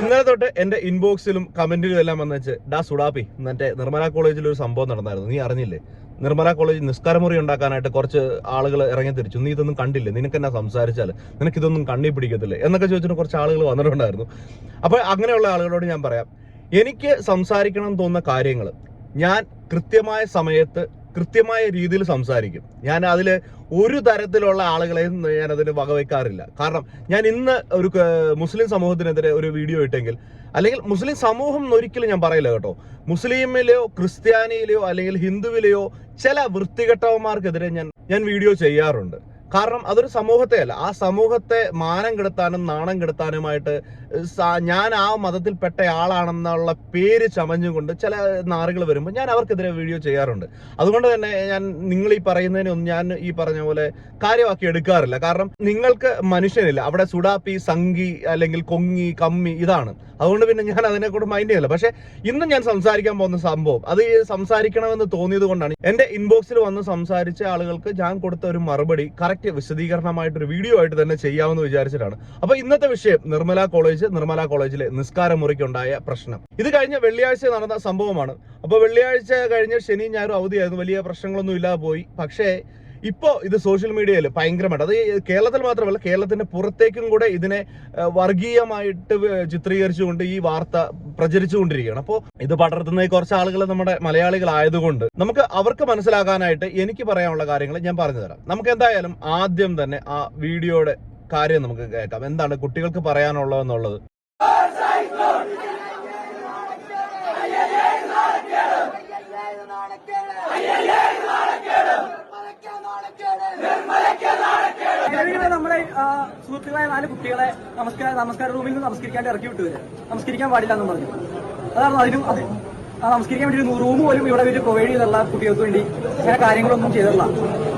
ഇന്നലെ തൊട്ട് എന്റെ ഇൻബോക്സിലും കമന്റിലും എല്ലാം വന്നുവെച്ച് ഡാ സുഡാപ്പി മറ്റേ നിർമ്മല കോളേജിൽ ഒരു സംഭവം നടന്നായിരുന്നു നീ അറിഞ്ഞില്ലേ? നിർമ്മല കോളേജ് നിസ്കാരമുറി ഉണ്ടാക്കാനായിട്ട് കുറച്ച് ആളുകൾ ഇറങ്ങി തിരിച്ചു. നീ ഇതൊന്നും കണ്ടില്ലേ? നിനക്ക് എന്നാ സംസാരിച്ചാൽ നിനക്ക് ഇതൊന്നും കണ്ണി പിടിക്കത്തില്ലേ? എന്നൊക്കെ ചോദിച്ചിട്ട് കുറച്ച് ആളുകൾ വന്നിട്ടുണ്ടായിരുന്നു. അപ്പോൾ അങ്ങനെയുള്ള ആളുകളോട് ഞാൻ പറയാം എനിക്ക് സംസാരിക്കണം തോന്നുന്ന കാര്യങ്ങൾ ഞാൻ കൃത്യമായ സമയത്ത് കൃത്യമായ രീതിയിൽ സംസാരിക്കും. ഞാൻ അതിൽ ഒരു തരത്തിലുള്ള ആളുകളെയും ഞാൻ അതിന് വകവയ്ക്കാറില്ല. കാരണം ഞാൻ ഇന്ന് ഒരു മുസ്ലിം സമൂഹത്തിനെതിരെ ഒരു വീഡിയോ ഇട്ടെങ്കിൽ അല്ലെങ്കിൽ മുസ്ലിം സമൂഹം എന്നൊരിക്കലും ഞാൻ പറയില്ല കേട്ടോ. മുസ്ലിമിലെയോ ക്രിസ്ത്യാനിയിലെയോ അല്ലെങ്കിൽ ഹിന്ദുവിലെയോ ചില വൃത്തികെട്ടവന്മാർക്കെതിരെ ഞാൻ ഞാൻ വീഡിയോ ചെയ്യാറുണ്ട്. കാരണം അതൊരു സമൂഹത്തെ അല്ല ആ സമൂഹത്തെ മാനം കെടുത്താനും നാണം കെടുത്താനുമായിട്ട് ഞാൻ ആ മതത്തിൽപ്പെട്ട ആളാണെന്നുള്ള പേര് ചമഞ്ഞുകൊണ്ട് ചില നാറുകൾ വരുമ്പോൾ ഞാൻ അവർക്കെതിരെ വീഡിയോ ചെയ്യാറുണ്ട്. അതുകൊണ്ട് തന്നെ ഞാൻ നിങ്ങൾ ഈ പറയുന്നതിനൊന്നും ഞാൻ ഈ പറഞ്ഞ പോലെ കാര്യമാക്കി എടുക്കാറില്ല. കാരണം നിങ്ങൾക്ക് മനുഷ്യനില്ല. അവിടെ സുഡാപ്പി സംഗി അല്ലെങ്കിൽ കൊങ്ങി കമ്മി ഇതാണ്. അതുകൊണ്ട് പിന്നെ ഞാൻ അതിനെ കൂടെ മൈൻഡ് ചെയ്യില്ല. പക്ഷെ ഇന്ന് ഞാൻ സംസാരിക്കാൻ പോകുന്ന സംഭവം അത് സംസാരിക്കണമെന്ന് തോന്നിയത് കൊണ്ടാണ് എന്റെ ഇൻബോക്സിൽ വന്ന് സംസാരിച്ച ആളുകൾക്ക് ഞാൻ കൊടുത്ത ഒരു മറുപടി കറക്റ്റ് വിശദീകരണമായിട്ട് ഒരു വീഡിയോ ആയിട്ട് തന്നെ ചെയ്യാമെന്ന് വിചാരിച്ചിട്ടാണ്. അപ്പൊ ഇന്നത്തെ വിഷയം നിർമ്മല കോളേജ് നിർമ്മല കോളേജിലെ നിസ്കാരം മുറിക്കുണ്ടായ പ്രശ്നം. ഇത് കഴിഞ്ഞ വെള്ളിയാഴ്ച നടന്ന സംഭവമാണ്. അപ്പൊ വെള്ളിയാഴ്ച കഴിഞ്ഞ ശനി ഞായറും അവധിയായിരുന്നു. വലിയ പ്രശ്നങ്ങളൊന്നും ഇല്ലാതെ പോയി. പക്ഷേ ഇപ്പോ ഇത് സോഷ്യൽ മീഡിയയിൽ ഭയങ്കരമായിട്ട് അത് കേരളത്തിൽ മാത്രമല്ല കേരളത്തിന്റെ പുറത്തേക്കും കൂടെ ഇതിനെ വർഗീയമായിട്ട് ചിത്രീകരിച്ചുകൊണ്ട് ഈ വാർത്ത പ്രചരിച്ചുകൊണ്ടിരിക്കുകയാണ്. അപ്പോൾ ഇത് പടർത്തുന്ന കുറച്ച് ആളുകൾ നമ്മുടെ മലയാളികളായതുകൊണ്ട് നമുക്ക് അവർക്ക് മനസ്സിലാക്കാനായിട്ട് എനിക്ക് പറയാനുള്ള കാര്യങ്ങൾ ഞാൻ പറഞ്ഞു തരാം. നമുക്ക് എന്തായാലും ആദ്യം തന്നെ ആ വീഡിയോയുടെ കാര്യം നമുക്ക് കേൾക്കാം. എന്താണ് കുട്ടികൾക്ക് പറയാനുള്ളതെന്നുള്ളത് നമ്മുടെ സുഹൃത്തുക്കളായ നാല് കുട്ടികളെ നമസ്കാര നമസ്കാര റൂമിൽ നിന്ന് നമസ്കരിക്കാണ്ട് ഇറക്കി വിട്ടു വരെ നമസ്കരിക്കാൻ പാടില്ല എന്ന് പറഞ്ഞു. അതാണ് അതിനും അത്. നമസ്കരിക്കാൻ വേണ്ടി ഒരു റൂം പോലും ഇവിടെ വെച്ച് പ്രൊവൈഡ് ചെയ്തിട്ടുള്ള കുട്ടികൾക്ക് വേണ്ടി അങ്ങനെ കാര്യങ്ങളൊന്നും ചെയ്തിട്ടില്ല.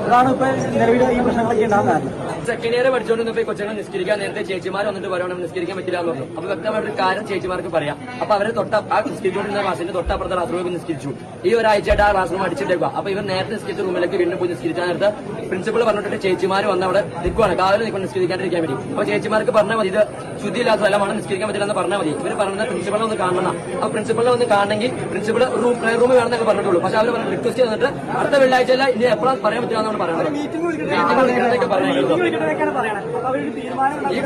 അതാണ് ഇപ്പൊ നിലവിൽ ഈ പ്രശ്നങ്ങളൊക്കെ ഉണ്ടാകുന്ന കാരണം സെക്കൻഡ് ഇയർ പഠിച്ചുകൊണ്ടിരുന്നപ്പോ കൊച്ചുങ്ങൾ നിസ്കരിക്കാൻ നേരത്തെ ചേച്ചിമാർ വന്നിട്ട് പറയണം നിസ്കരിക്കാൻ പറ്റില്ല അപ്പൊ വ്യക്തമായിട്ട് കാര്യം ചേച്ചിമാർക്ക് പറയാം. അപ്പൊ അവരെ തൊട്ട ആ നിസ്കരിച്ചുകൊണ്ടിരുന്ന ക്ലാസ്സിന്റെ തൊട്ടപ്പുറത്തെ ക്ലാസ് റൂമിൽ നിസ്കരിച്ചു. ഈ ഒരാഴ്ചയായിട്ട് ആ ക്ലാസ് റൂം അടിച്ചിട്ടേക്കുക അപ്പൊ ഇവർ നേരത്തെ നിസ്കരിച്ച റൂമിലേക്ക് വീണ്ടും പോയി നിസ്കരിക്കാൻ നേരത്തെ പ്രിൻസിപ്പൾ പറഞ്ഞിട്ട് ചേച്ചിമാർ വന്ന് അവിടെ നിൽക്കുവാണ്. കാവലിൽ നിൽക്കുന്ന നിസ്കരിക്കാണ്ടിരിക്കാൻ വേണ്ടി. അപ്പൊ ചേച്ചിമാർക്ക് പറഞ്ഞാൽ മതി ഇത് ശുദ്ധിയില്ലാത്ത സ്ഥലമാണ് നിസ്കരിക്കാൻ പറ്റില്ല എന്ന് പറഞ്ഞാൽ മതി. ഇവർ പറഞ്ഞ പ്രിൻസിപ്പളിനെ ഒന്ന് കാണണം ആ പ്രിൻസിപ്പളിനെ ഒന്ന് കാണണമെങ്കിൽ പ്രിൻസിപ്പൾ റൂം പ്രയർ റൂമിൽ വേണമെന്നൊക്കെ പറഞ്ഞിട്ടുള്ളൂ. പക്ഷെ അവർ റിക്വസ്റ്റ് ചെയ്തിട്ട് അടുത്ത വെള്ളിയാഴ്ച അല്ല ഇനി എപ്പോഴാണ് പറയാൻ പറ്റില്ല എന്നാണ് പറയുന്നത്.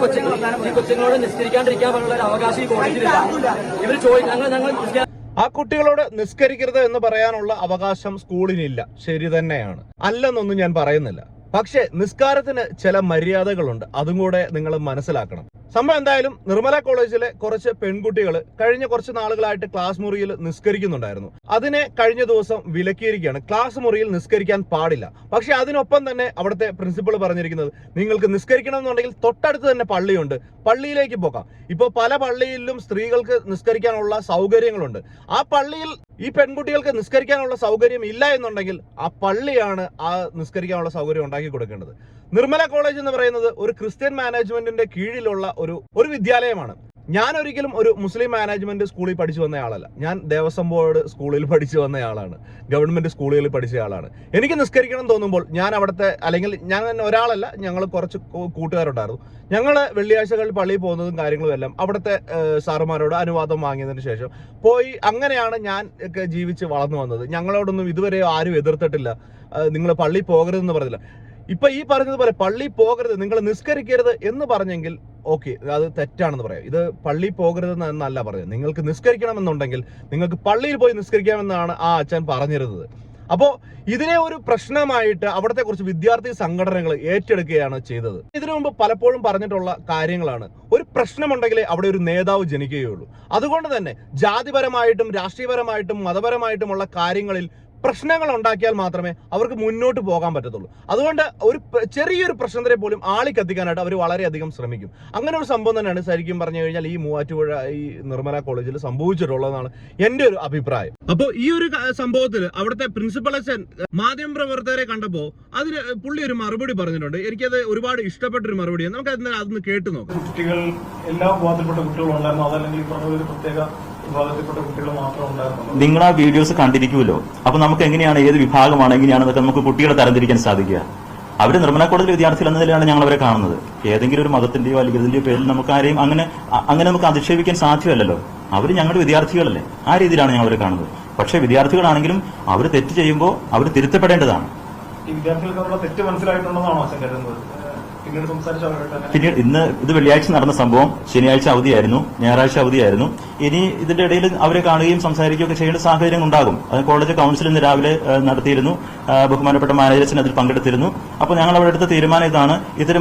കൊച്ചുങ്ങൾ ഈ കൊച്ചുങ്ങളോട് നിസ്കരിക്കാണ്ടിരിക്കാൻ പറഞ്ഞുള്ള ഒരു അവകാശം ഈ കോളേജിലില്ല ഇവർ ചോദിച്ചു ഞങ്ങൾ ഞങ്ങൾ ആ കുട്ടികളോട് നിസ്കരിക്കരുത് എന്ന് പറയാനുള്ള അവകാശം സ്കൂളിനില്ല. ശരി തന്നെയാണ്. അല്ലെന്നൊന്നും ഞാൻ പറയുന്നില്ല. പക്ഷേ നിസ്കാരത്തിന് ചില മര്യാദകളുണ്ട്. അതും കൂടെ നിങ്ങൾ മനസ്സിലാക്കണം. സംഭവം എന്തായാലും നിർമ്മല കോളേജിലെ കുറച്ച് പെൺകുട്ടികൾ കഴിഞ്ഞ കുറച്ച് നാളുകളായിട്ട് ക്ലാസ് മുറിയിൽ നിസ്കരിക്കുന്നുണ്ടായിരുന്നു. അതിനെ കഴിഞ്ഞ ദിവസം വിലക്കിയിരിക്കുകയാണ്. ക്ലാസ് മുറിയിൽ നിസ്കരിക്കാൻ പാടില്ല. പക്ഷെ അതിനൊപ്പം തന്നെ അവിടുത്തെ പ്രിൻസിപ്പൾ പറഞ്ഞിരിക്കുന്നത് നിങ്ങൾക്ക് നിസ്കരിക്കണം എന്നുണ്ടെങ്കിൽ തൊട്ടടുത്ത് തന്നെ പള്ളിയുണ്ട്. പള്ളിയിലേക്ക് പോകാം. ഇപ്പോൾ പല പള്ളിയിലും സ്ത്രീകൾക്ക് നിസ്കരിക്കാനുള്ള സൗകര്യങ്ങളുണ്ട്. ആ പള്ളിയിൽ ഈ പെൺകുട്ടികൾക്ക് നിസ്കരിക്കാനുള്ള സൗകര്യം ഇല്ല എന്നുണ്ടെങ്കിൽ ആ പള്ളിയാണ് ആ നിസ്കരിക്കാനുള്ള സൗകര്യം കൊടുക്കേണ്ടത്. നിർമ്മല കോളേജ് എന്ന് പറയുന്നത് ഒരു ക്രിസ്ത്യൻ മാനേജ്മെന്റിന്റെ കീഴിലുള്ള ഒരു ഒരു വിദ്യാലയമാണ്. ഞാൻ ഒരിക്കലും ഒരു മുസ്ലിം മാനേജ്മെന്റ് സ്കൂളിൽ പഠിച്ചു വന്ന ആളല്ല. ഞാൻ ദേവസ്വം ബോർഡ് സ്കൂളിൽ പഠിച്ചു വന്നയാളാണ് ഗവൺമെന്റ് സ്കൂളുകളിൽ പഠിച്ച ആളാണ്. എനിക്ക് നിസ്കരിക്കണം തോന്നുമ്പോൾ ഞാൻ അവിടുത്തെ അല്ലെങ്കിൽ ഞാൻ ഒരാളല്ല ഞങ്ങൾ കുറച്ച് കൂട്ടുകാരുണ്ടായിരുന്നു. ഞങ്ങൾ വെള്ളിയാഴ്ചകളിൽ പള്ളിയിൽ പോകുന്നതും കാര്യങ്ങളും എല്ലാം അവിടുത്തെ സാറുമാരോട് അനുവാദം വാങ്ങിയതിന് ശേഷം പോയി അങ്ങനെയാണ് ഞാൻ ഒക്കെ ജീവിച്ച് വളർന്നു വന്നത്. ഞങ്ങളോടൊന്നും ഇതുവരെ ആരും എതിർത്തിട്ടില്ല. നിങ്ങൾ പള്ളി പോകരുതെന്ന് പറഞ്ഞില്ല. ഇപ്പൊ ഈ പറഞ്ഞതുപോലെ പള്ളി പോകരുത് നിങ്ങൾ നിസ്കരിക്കരുത് എന്ന് പറഞ്ഞെങ്കിൽ ഓക്കെ അത് തെറ്റാണെന്ന് പറയാം. ഇത് പള്ളി പോകരുതെന്ന് എന്നല്ല പറഞ്ഞത്. നിങ്ങൾക്ക് നിസ്കരിക്കണമെന്നുണ്ടെങ്കിൽ നിങ്ങൾക്ക് പള്ളിയിൽ പോയി നിസ്കരിക്കാമെന്നാണ് ആ അച്ഛൻ പറഞ്ഞിരുന്നത്. അപ്പോ ഇതിനെ ഒരു പ്രശ്നമായിട്ട് അവിടുത്തെ കുറച്ച് വിദ്യാർത്ഥി സംഘടനകൾ ഏറ്റെടുക്കുകയാണ് ചെയ്തത്. ഇതിനു മുമ്പ് പലപ്പോഴും പറഞ്ഞിട്ടുള്ള കാര്യങ്ങളാണ്. ഒരു പ്രശ്നമുണ്ടെങ്കിലേ അവിടെ ഒരു നേതാവ് ജനിക്കുകയുള്ളൂ. അതുകൊണ്ട് തന്നെ ജാതിപരമായിട്ടും രാഷ്ട്രീയപരമായിട്ടും മതപരമായിട്ടുമുള്ള കാര്യങ്ങളിൽ പ്രശ്നങ്ങൾ ഉണ്ടാക്കിയാൽ മാത്രമേ അവർക്ക് മുന്നോട്ട് പോകാൻ പറ്റത്തുള്ളൂ. അതുകൊണ്ട് ഒരു ചെറിയൊരു പ്രശ്നത്തിനെ പോലും ആളി കത്തിക്കാനായിട്ട് അവർ വളരെയധികം ശ്രമിക്കും. അങ്ങനെ ഒരു സംഭവം തന്നെയാണ് ശരിക്കും പറഞ്ഞു കഴിഞ്ഞാൽ ഈ മൂവാറ്റുപുഴ ഈ നിർമ്മല കോളേജിൽ സംഭവിച്ചിട്ടുള്ളതെന്നാണ് എന്റെ ഒരു അഭിപ്രായം. അപ്പോൾ ഈ ഒരു സംഭവത്തിൽ അവിടുത്തെ പ്രിൻസിപ്പൽ അച്ഛൻ മാധ്യമ പ്രവർത്തകരെ കണ്ടപ്പോൾ അതിന് പുള്ളി ഒരു മറുപടി പറഞ്ഞിട്ടുണ്ട്. എനിക്കത് ഒരുപാട് ഇഷ്ടപ്പെട്ട ഒരു മറുപടിയാണ്. നമുക്ക് അതിന് അതൊന്ന് കേട്ടു നോക്കാം. കുട്ടികൾ എല്ലാ വിഭാഗത്തിൽപ്പെട്ട കുട്ടികളും ഉണ്ടായിരുന്നു അതല്ലെങ്കിൽ ഒരു പ്രത്യേക വിഭാഗത്തിൽപ്പെട്ട കുട്ടികൾ മാത്രം ഉണ്ടായിരുന്നു നിങ്ങൾ ആ വീഡിയോസ് കണ്ടിരിക്കുമല്ലോ. അപ്പൊ നമുക്ക് എങ്ങനെയാണ് ഏത് വിഭാഗമാണ് എങ്ങനെയാണെന്നൊക്കെ നമുക്ക് കുട്ടികളെ തരംതിരിക്കാൻ സാധിക്കുക. അവർ നിർമ്മല കോളേജിലെ വിദ്യാർത്ഥികൾ എന്ന നിലയിലാണ് ഞങ്ങൾ അവരെ കാണുന്നത്. ഏതെങ്കിലും ഒരു മതത്തിന്റെയോ അല്ലെങ്കിൽ ഇതിന്റെയോ പേരിൽ നമുക്ക് ആരെയും അങ്ങനെ അങ്ങനെ നമുക്ക് അധിക്ഷേപിക്കാൻ സാധ്യമല്ലല്ലോ. അവർ ഞങ്ങളുടെ വിദ്യാർത്ഥികളല്ലേ. ആ രീതിയിലാണ് ഞങ്ങൾ അവരെ കാണുന്നത്. പക്ഷേ വിദ്യാർത്ഥികളാണെങ്കിലും അവർ തെറ്റ് ചെയ്യുമ്പോൾ അവർ തിരുത്തപ്പെടേണ്ടതാണ്. ഈ വിദ്യാർത്ഥികൾക്ക് അവരുടെ തെറ്റ് മനസ്സിലായിട്ടുണ്ടെന്നാണോ അച്ഛൻ കരുതുന്നത്? ഏഹ് പിന്നീട് ഇന്ന് ഇത് വെള്ളിയാഴ്ച നടന്ന സംഭവം ശനിയാഴ്ച അവധിയായിരുന്നു ഞായറാഴ്ച അവധിയായിരുന്നു. ഇനി ഇതിന്റെ ഇടയിൽ അവരെ കാണുകയും സംസാരിക്കുകയും ഒക്കെ ചെയ്യേണ്ട സാഹചര്യം ഉണ്ടാകും. അത് കോളേജ് കൌൺസിൽ ഇന്ന് രാവിലെ നടത്തിയിരുന്നു. ബഹുമാനപ്പെട്ട മാനേജേഴ്സിന് അതിൽ പങ്കെടുത്തിരുന്നു. അപ്പോൾ ഞങ്ങൾ അവിടെ എടുത്ത തീരുമാനം ഇതാണ്.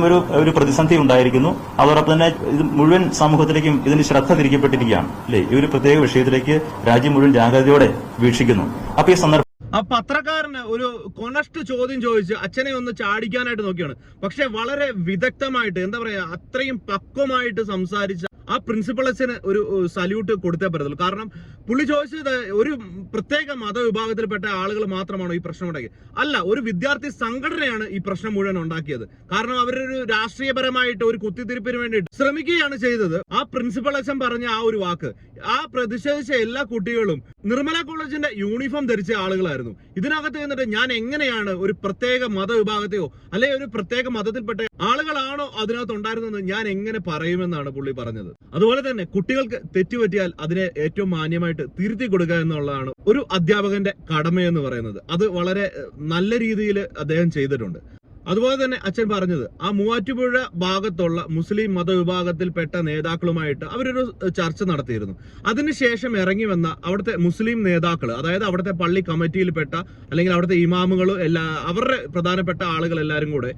ഒരു ഒരു പ്രതിസന്ധി ഉണ്ടായിരിക്കുന്നു. അതോടൊപ്പം തന്നെ ഇത് മുഴുവൻ സമൂഹത്തിലേക്കും ഇതിന് ശ്രദ്ധ തിരിക്കപ്പെട്ടിരിക്കുകയാണ്. അല്ലേ? ഈ ഒരു പ്രത്യേക വിഷയത്തിലേക്ക് രാജ്യം മുഴുവൻ ജാഗ്രതയോടെ വീക്ഷിക്കുന്നു. അപ്പോൾ ഈ സന്ദർഭം ആ പത്രക്കാരന് ഒരു കൊണസ്റ്റ് ചോദ്യം ചോദിച്ച് അച്ഛനെ ഒന്ന് ചാടിക്കാനായിട്ട് നോക്കിയാണ്. പക്ഷെ വളരെ വിദഗ്ധമായിട്ട് എന്താ പറയാ അത്രയും പക്വമായിട്ട് സംസാരിച്ച ആ പ്രിൻസിപ്പൾ അച്ഛന് ഒരു സല്യൂട്ട് കൊടുത്തേ പറ്റത്തുള്ളൂ. കാരണം പുള്ളി ചോദിച്ചത് ഒരു പ്രത്യേക മതവിഭാഗത്തിൽപ്പെട്ട ആളുകൾ മാത്രമാണോ ഈ പ്രശ്നം ഉണ്ടാക്കിയത്? അല്ല ഒരു വിദ്യാർത്ഥി സംഘടനയാണ് ഈ പ്രശ്നം മുഴുവൻ ഉണ്ടാക്കിയത്. കാരണം അവരൊരു രാഷ്ട്രീയപരമായിട്ട് ഒരു കുത്തിത്തിരിപ്പിന് വേണ്ടിയിട്ട് ശ്രമിക്കുകയാണ് ചെയ്തത്. ആ പ്രിൻസിപ്പൾ അച്ഛൻ പറഞ്ഞ ആ ഒരു വാക്ക് ആ പ്രതിഷേധിച്ച എല്ലാ കുട്ടികളും നിർമ്മല കോളേജിന്റെ യൂണിഫോം ധരിച്ച ആളുകളായിരുന്നു. ഇതിനകത്ത് നിന്നിട്ട് ഞാൻ എങ്ങനെയാണ് ഒരു പ്രത്യേക മതവിഭാഗത്തെയോ അല്ലെങ്കിൽ ഒരു പ്രത്യേക മതത്തിൽപ്പെട്ട ആളുകളാണോ അതിനകത്ത് ഉണ്ടായിരുന്നത് ഞാൻ എങ്ങനെ പറയുമെന്നാണ് പുള്ളി പറഞ്ഞത്. അതുപോലെ തന്നെ കുട്ടികൾക്ക് തെറ്റുപറ്റിയാൽ അതിനെ ഏറ്റവും മാന്യമായിട്ട് തിരുത്തി കൊടുക്കുക എന്നുള്ളതാണ് ഒരു അധ്യാപകന്റെ കടമയെന്ന് പറയുന്നത്. അത് വളരെ നല്ല രീതിയിൽ അദ്ദേഹം ചെയ്തിട്ടുണ്ട്. അതുപോലെ തന്നെ അച്ഛൻ പറഞ്ഞത് ആ മൂവാറ്റുപുഴ ഭാഗത്തുള്ള മുസ്ലിം മതവിഭാഗത്തിൽപ്പെട്ട നേതാക്കളുമായിട്ട് അവരൊരു ചർച്ച നടത്തിയിരുന്നു. അതിനുശേഷം ഇറങ്ങി വന്ന അവിടുത്തെ മുസ്ലിം നേതാക്കൾ അതായത് അവിടുത്തെ പള്ളി കമ്മിറ്റിയിൽപ്പെട്ട അല്ലെങ്കിൽ അവിടുത്തെ ഇമാമുകളും എല്ലാ അവരുടെ പ്രധാനപ്പെട്ട ആളുകൾ എല്ലാവരും കൂടെ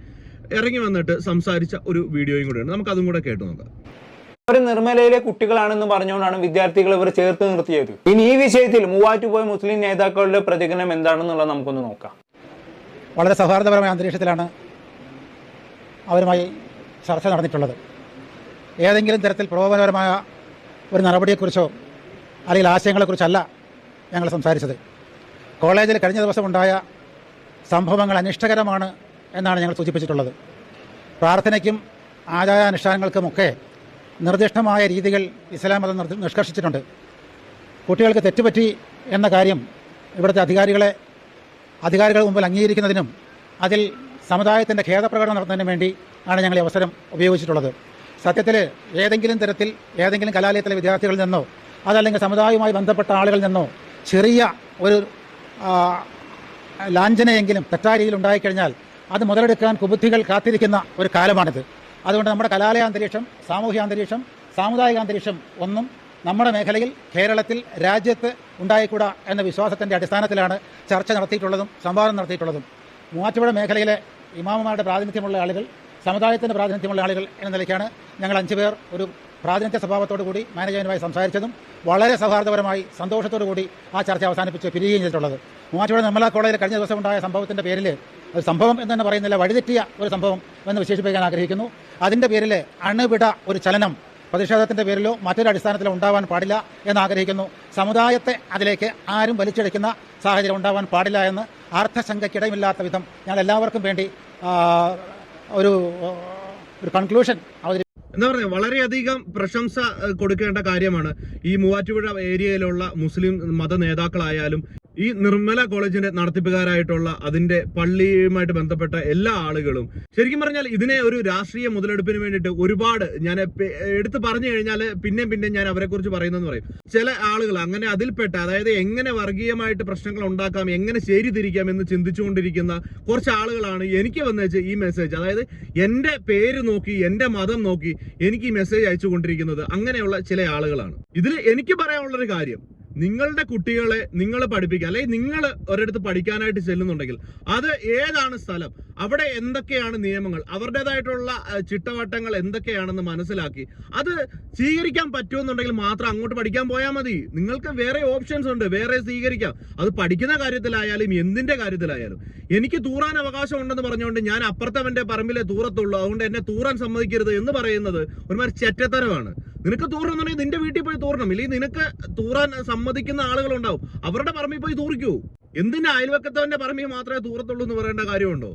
ഇറങ്ങി വന്നിട്ട് സംസാരിച്ച ഒരു വീഡിയോയും കൂടെയുണ്ട്. നമുക്ക് അതും കൂടെ കേട്ടു നോക്കാം. അവർ നിർമ്മലയിലെ കുട്ടികളാണെന്ന് പറഞ്ഞുകൊണ്ടാണ് വിദ്യാർത്ഥികൾ ഇവർ ചേർത്ത് നിർത്തിയത്. ഇനി ഈ വിഷയത്തിൽ മൂവാറ്റുപോയ മുസ്ലിം നേതാക്കളുടെ പ്രതികരണം എന്താണെന്നുള്ളത് നമുക്കൊന്ന് നോക്കാം. വളരെ സൗഹാർദ്ദപരമായ അന്തരീക്ഷത്തിലാണ് അവരുമായി ചർച്ച നടന്നിട്ടുള്ളത്. ഏതെങ്കിലും തരത്തിൽ പ്രകോപനപരമായ ഒരു നടപടിയെക്കുറിച്ചോ അല്ലെങ്കിൽ ആശയങ്ങളെക്കുറിച്ചല്ല ഞങ്ങൾ സംസാരിച്ചത്. കോളേജിൽ കഴിഞ്ഞ ദിവസമുണ്ടായ സംഭവങ്ങൾ അനിഷ്ടകരമാണ് എന്നാണ് ഞങ്ങൾ സൂചിപ്പിച്ചിട്ടുള്ളത്. പ്രാർത്ഥനയ്ക്കും ആചാരാനുഷ്ഠാനങ്ങൾക്കുമൊക്കെ നിർദ്ദിഷ്ടമായ രീതികൾ ഇസ്ലാം മതം നിഷ്കർഷിച്ചിട്ടുണ്ട് കുട്ടികൾക്ക് തെറ്റുപറ്റി എന്ന കാര്യം ഇവിടുത്തെ അധികാരികളെ അധികാരികൾ മുമ്പിൽ അംഗീകരിക്കുന്നതിനും അതിൽ സമുദായത്തിന്റെ ഖേദപ്രകടനം നടത്തുന്നതിനും വേണ്ടി ആണ് ഞങ്ങൾ ഈ അവസരം ഉപയോഗിച്ചിട്ടുള്ളത്. സത്യത്തിൽ ഏതെങ്കിലും തരത്തിൽ ഏതെങ്കിലും കലാലയത്തിലെ വിദ്യാർത്ഥികളിൽ നിന്നോ അതല്ലെങ്കിൽ സമുദായവുമായി ബന്ധപ്പെട്ട ആളുകളിൽ നിന്നോ ചെറിയ ഒരു ലാഞ്ചനയെങ്കിലും തെറ്റായ രീതിയിൽ ഉണ്ടായിക്കഴിഞ്ഞാൽ അത് മുതലെടുക്കാൻ കുബുദ്ധികൾ കാത്തിരിക്കുന്ന ഒരു കാലമാണിത്. അതുകൊണ്ട് നമ്മുടെ കലാലയ അന്തരീക്ഷം സാമൂഹിക അന്തരീക്ഷം സാമുദായിക അന്തരീക്ഷം ഒന്നും നമ്മുടെ മേഖലയിൽ കേരളത്തിൽ രാജ്യത്ത് ഉണ്ടായിക്കൂടാ എന്ന വിശ്വാസത്തിന്റെ അടിസ്ഥാനത്തിലാണ് ചർച്ച നടത്തിയിട്ടുള്ളതും സംവാദം നടത്തിയിട്ടുള്ളതും. മൂവാറ്റുപുഴ മേഖലയിലെ ഇമാമുമാരുടെ പ്രാതിനിധ്യമുള്ള ആളുകൾ സമുദായത്തിന്റെ പ്രാതിനിധ്യമുള്ള ആളുകൾ എന്ന നിലയ്ക്കാണ് ഞങ്ങൾ അഞ്ചു പേർ ഒരു പ്രാതിനിധ്യ സ്വഭാവത്തോടു കൂടി മാനേജ്മെന്റുമായി സംസാരിച്ചതും വളരെ സൗഹാർദ്ദപരമായി സന്തോഷത്തോടു കൂടി ആ ചർച്ച അവസാനിപ്പിച്ച് പിരിയുകയും ചെയ്തിട്ടുള്ളത്. മൂവാറ്റുപുഴ നിർമ്മല കോളേജിൽ കഴിഞ്ഞ ദിവസം ഉണ്ടായ സംഭവത്തിന്റെ പേരിൽ ഒരു സംഭവം എന്ന് തന്നെ പറയുന്നില്ല വഴിതെറ്റിയ ഒരു സംഭവം എന്ന് വിശേഷിപ്പിക്കാൻ ആഗ്രഹിക്കുന്നു. അതിന്റെ പേരിൽ അണുവിട ഒരു ചലനം പ്രതിഷേധത്തിന്റെ പേരിലോ മറ്റൊരു അടിസ്ഥാനത്തിലോ ഉണ്ടാവാൻ പാടില്ല എന്ന് ആഗ്രഹിക്കുന്നു. സമുദായത്തെ അതിലേക്ക് ആരും വലിച്ചെടുക്കുന്ന സാഹചര്യം ഉണ്ടാവാൻ പാടില്ല എന്ന് അർത്ഥശങ്കയ്ക്കിടയില്ലാത്ത വിധം ഞാൻ എല്ലാവർക്കും വേണ്ടി ഒരു ഒരു കൺക്ലൂഷൻ എന്താ പറയുക വളരെയധികം പ്രശംസ കൊടുക്കേണ്ട കാര്യമാണ്. ഈ മൂവാറ്റുപുഴ ഏരിയയിലുള്ള മുസ്ലിം മത നേതാക്കളായാലും ഈ നിർമ്മല കോളേജിന്റെ നടത്തിപ്പുകാരായിട്ടുള്ള അതിന്റെ പള്ളിയുമായിട്ട് ബന്ധപ്പെട്ട എല്ലാ ആളുകളും ശരിക്കും പറഞ്ഞാൽ ഇതിനെ ഒരു രാഷ്ട്രീയ മുതലെടുപ്പിന് വേണ്ടിയിട്ട് ഒരുപാട് ഞാൻ എടുത്തു പറഞ്ഞു കഴിഞ്ഞാൽ പിന്നെയും പിന്നെയും ഞാൻ അവരെ കുറിച്ച് പറയുന്നെന്ന് പറയും. ചില ആളുകൾ അങ്ങനെ അതിൽപ്പെട്ട അതായത് എങ്ങനെ വർഗീയമായിട്ട് പ്രശ്നങ്ങൾ ഉണ്ടാക്കാം എങ്ങനെ ശരി തിരിക്കാം എന്ന് ചിന്തിച്ചുകൊണ്ടിരിക്കുന്ന കുറച്ച് ആളുകളാണ് എനിക്ക് വന്നേച്ച് ഈ മെസ്സേജ് അതായത് എന്റെ പേര് നോക്കി എന്റെ മതം നോക്കി എനിക്ക് ഈ മെസ്സേജ് അയച്ചുകൊണ്ടിരിക്കുന്നത് അങ്ങനെയുള്ള ചില ആളുകളാണ്. ഇതിൽ എനിക്ക് പറയാനുള്ളൊരു കാര്യം നിങ്ങളുടെ കുട്ടികളെ നിങ്ങൾ പഠിപ്പിക്കുക. അല്ലെങ്കിൽ നിങ്ങൾ ഒരിടത്ത് പഠിക്കാനായിട്ട് ചെല്ലുന്നുണ്ടെങ്കിൽ അത് ഏതാണ് സ്ഥലം? അവിടെ എന്തൊക്കെയാണ് നിയമങ്ങൾ? അവരുടേതായിട്ടുള്ള ചിട്ടവട്ടങ്ങൾ എന്തൊക്കെയാണെന്ന് മനസ്സിലാക്കി അത് സ്വീകരിക്കാൻ പറ്റുമെന്നുണ്ടെങ്കിൽ മാത്രം അങ്ങോട്ട് പഠിക്കാൻ പോയാൽ മതി. നിങ്ങൾക്ക് വേറെ ഓപ്ഷൻസ് ഉണ്ട്. വേറെ സ്വീകരിക്കാം. അത് പഠിക്കുന്ന കാര്യത്തിലായാലും എന്തിന്റെ കാര്യത്തിലായാലും. എനിക്ക് തൂറാൻ അവകാശം ഉണ്ടെന്ന് പറഞ്ഞുകൊണ്ട് ഞാൻ അപ്പുറത്തവന്റെ പറമ്പിലെ തൂറത്തുള്ളൂ. അതുകൊണ്ട് എന്നെ തൂറാൻ സമ്മതിക്കരുത് എന്ന് പറയുന്നത് ഒരുമാതിരി ചെറ്റത്തരമാണ്. നിനക്ക് തൂറണമെന്നുണ്ടെങ്കിൽ നിന്റെ വീട്ടിൽ പോയി തൂറണം. ഇല്ലെങ്കിൽ നിനക്ക് തൂറാൻ സമ്മതിക്കുന്ന ആളുകളുണ്ടാവും. അവരുടെ പറമ്പിൽ പോയി തൂറിക്കൂ. എന്തിനാ അയൽവക്കത്തവന്റെ പറമ്പിൽ മാത്രമേ തൂറത്തുള്ളൂ എന്ന് പറയേണ്ട കാര്യമുണ്ടോ?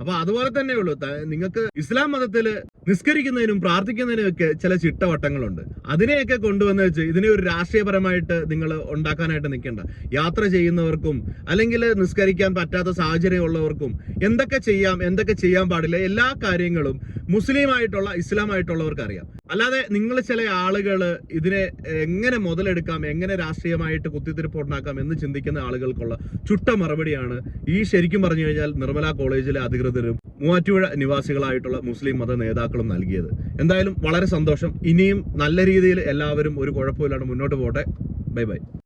അപ്പൊ അതുപോലെ തന്നെയുള്ളൂ. നിങ്ങൾക്ക് ഇസ്ലാം മതത്തിൽ നിസ്കരിക്കുന്നതിനും പ്രാർത്ഥിക്കുന്നതിനും ഒക്കെ ചില ചിട്ടവട്ടങ്ങളുണ്ട്. അതിനെയൊക്കെ കൊണ്ടുവന്ന് വെച്ച് ഇതിനെ ഒരു രാഷ്ട്രീയപരമായിട്ട് നിങ്ങൾ ഉണ്ടാക്കാനായിട്ട് നിൽക്കേണ്ട. യാത്ര ചെയ്യുന്നവർക്കും അല്ലെങ്കിൽ നിസ്കരിക്കാൻ പറ്റാത്ത സാഹചര്യമുള്ളവർക്കും എന്തൊക്കെ ചെയ്യാം എന്തൊക്കെ ചെയ്യാൻ പാടില്ല എല്ലാ കാര്യങ്ങളും മുസ്ലിമായിട്ടുള്ള ഇസ്ലാമായിട്ടുള്ളവർക്ക് അറിയാം. അല്ലാതെ നിങ്ങൾ ചില ആളുകൾ ഇതിനെ എങ്ങനെ മുതലെടുക്കാം എങ്ങനെ രാഷ്ട്രീയമായിട്ട് കുത്തിത്തിരിപ്പ് ഉണ്ടാക്കാം എന്ന് ചിന്തിക്കുന്ന ആളുകൾക്കുള്ള ചുട്ട മറുപടിയാണ് ഈ ശരിക്കും പറഞ്ഞു കഴിഞ്ഞാൽ നിർമ്മല കോളേജിലെ അധികൃതരും മൂവാറ്റുപുഴ നിവാസികളായിട്ടുള്ള മുസ്ലിം മത നേതാക്കളും നൽകിയത്. എന്തായാലും വളരെ സന്തോഷം. ഇനിയും നല്ല രീതിയിൽ എല്ലാവരും ഒരു കുഴപ്പമില്ലാണ്ട് മുന്നോട്ട് പോകട്ടെ. Bye bye.